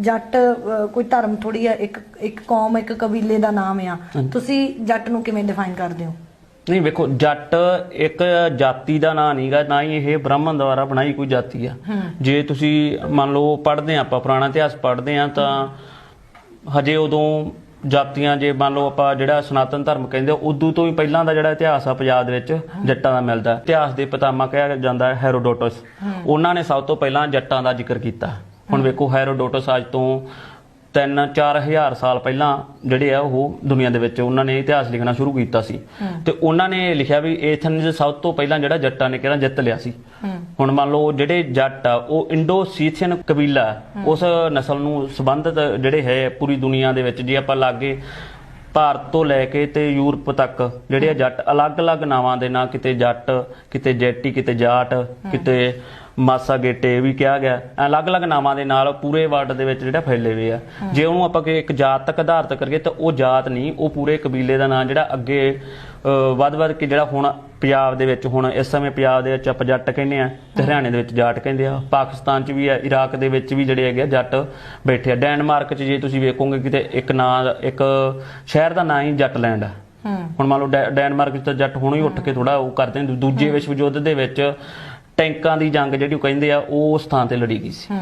ਜੱਟ ਕੋਈ ਧਰਮ ਥੋੜੀ ਆ ਇੱਕ ਇੱਕ ਕੌਮ ਇੱਕ ਕਬੀਲੇ ਦਾ ਨਾਮ ਆ। ਤੁਸੀਂ ਜੱਟ ਨੂੰ ਕਿਵੇਂ ਡਿਫਾਈਨ ਕਰਦੇ ਹੋ? ਨਹੀਂ ਵੇਖੋ ਜੱਟ ਇੱਕ ਜਾਤੀ ਦਾ ਨਾਂ ਨਹੀਂਗਾ ਨਾ ਹੀ ਇਹ ਬ੍ਰਾਹਮਣ ਦੁਆਰਾ ਬਣਾਈ ਕੋਈ ਜਾਤੀ ਆ। ਜੇ ਤੁਸੀਂ ਮੰਨ ਲਓ ਪੜ੍ਹਦੇ ਆ ਆਪਾਂ ਪੁਰਾਣਾ ਇਤਿਹਾਸ ਪੜ੍ਹਦੇ ਆ ਤਾਂ ਹਜੇ ਉਦੋਂ ਜਾਤੀਆਂ ਜੇ ਮੰਨ ਲਓ ਆਪਾਂ ਜਿਹੜਾ ਸਨਾਤਨ ਧਰਮ ਕਹਿੰਦੇ ਉਦੋਂ ਤੋਂ ਹੀ ਪਹਿਲਾਂ ਦਾ ਜਿਹੜਾ ਇਤਿਹਾਸ ਆ ਪੰਜਾਬ ਦੇ ਵਿੱਚ ਜੱਟਾਂ ਦਾ ਮਿਲਦਾ। ਇਤਿਹਾਸ ਦੇ ਪਿਤਾਮਾ ਕਿਹਾ ਜਾਂਦਾ ਹੈ ਹੈਰੋਡੋਟਸ ਉਹਨਾਂ ਨੇ ਸਭ ਤੋਂ ਪਹਿਲਾਂ ਜੱਟਾਂ ਦਾ ਜ਼ਿਕਰ ਕੀਤਾ। ਹੁਣ ਵੇਖੋ ਹੈਰੋਡੋਟਸ ਅੱਜ ਤੋਂ 3-4000 ਸਾਲ ਪਹਿਲਾਂ ਜਿਹੜੇ ਆ ਉਹ ਦੁਨੀਆ ਦੇ ਵਿੱਚ ਉਹਨਾਂ ਨੇ ਇਤਿਹਾਸ ਲਿਖਣਾ ਸ਼ੁਰੂ ਕੀਤਾ ਸੀ। ਤੇ ਉਹਨਾਂ ਨੇ ਲਿਖਿਆ ਵੀ ਐਥਨਜ਼ ਸਭ ਤੋਂ ਪਹਿਲਾਂ ਜਿਹੜਾ ਜੱਟਾਂ ਨੇ ਕਿਹੜਾ ਜਿੱਤ ਲਿਆ ਸੀ। ਹੁਣ ਮੰਨ ਲਓ ਜਿਹੜੇ ਜੱਟ ਆ ਉਹ ਇੰਡੋ ਸੀਥੀਅਨ ਕਬੀਲਾ। ਉਸ ਨਸਲ ਨੂੰ ਸੰਬੰਧਿਤ ਜਿਹੜੇ ਹੈ ਪੂਰੀ ਦੁਨੀਆ ਦੇ ਵਿੱਚ ਜੇ ਆਪਾਂ ਲਾਗੇ ਭਾਰਤ ਤੋਂ ਲੈ ਕੇ ਤੇ ਯੂਰਪ ਤੱਕ ਜਿਹੜੇ ਜੱਟ ਅਲੱਗ-ਅਲੱਗ ਨਾਵਾਂ ਦੇ ਨਾਂ ਕਿਤੇ ਜੱਟ ਕਿਤੇ ਜੈਟੀ ਕਿਤੇ ਜਾਟ ਕਿਤੇ ਮਾਸਾ ਗੇਟੇ ਵੀ ਕਿਹਾ ਗਿਆ। ਅਲੱਗ-ਅਲੱਗ ਨਾਵਾਂ ਦੇ ਨਾਲ ਪੂਰੇ ਵਰਲਡ ਦੇ ਵਿੱਚ ਜਿਹੜਾ ਫੈਲੇ ਹੋਏ ਆ। ਜੇ ਉਹਨੂੰ ਆਪਾਂ ਕਿ ਇੱਕ ਜਾਤ ਤੱਕ ਆਧਾਰਿਤ ਕਰੀਏ ਤਾਂ ਉਹ ਜਾਤ ਨਹੀਂ ਉਹ ਪੂਰੇ ਕਬੀਲੇ ਦਾ ਨਾਂ ਜਿਹੜਾ ਅੱਗੇ ਵੱਧ-ਵੱਧ ਕੇ ਜਿਹੜਾ ਹੁਣ ਪੰਜਾਬ ਦੇ ਵਿੱਚ ਹੁਣ ਇਸ ਸਮੇਂ ਪੰਜਾਬ ਦੇ ਵਿੱਚ ਆਪਾਂ ਜੱਟ ਕਹਿੰਦੇ ਆ ਤੇ ਹਰਿਆਣੇ ਦੇ ਵਿੱਚ ਜਾਟ ਕਹਿੰਦੇ ਆ। ਪਾਕਿਸਤਾਨ 'ਚ ਵੀ ਆ ਇਰਾਕ ਦੇ ਵਿੱਚ ਵੀ ਜਿਹੜੇ ਹੈਗੇ ਜੱਟ ਬੈਠੇ ਆ। ਡੈਨਮਾਰਕ 'ਚ ਜੇ ਤੁਸੀਂ ਵੇਖੋਗੇ ਕਿਤੇ ਇੱਕ ਨਾਂ ਇੱਕ ਸ਼ਹਿਰ ਦਾ ਨਾਂ ਹੀ ਜੱਟਲੈਂਡ ਆ। ਹੁਣ ਮੰਨ ਲਓ ਡੈਨਮਾਰਕ 'ਚ ਤਾਂ ਜੱਟ ਹੁਣ ਹੀ ਉੱਠ ਕੇ ਥੋੜਾ ਉਹ ਕਰਦੇ ਨੇ। ਦੂਜੇ ਵਿਸ਼ਵ ਯੁੱਧ ਦੇ ਵਿੱਚ ਟੈਂਕਾਂ ਦੀ ਜੰਗ ਜਿਹੜੀ ਉਹ ਕਹਿੰਦੇ ਆ ਉਹ ਉਸ ਥਾਂ ਤੇ ਲੜੀ ਗਈ ਸੀ।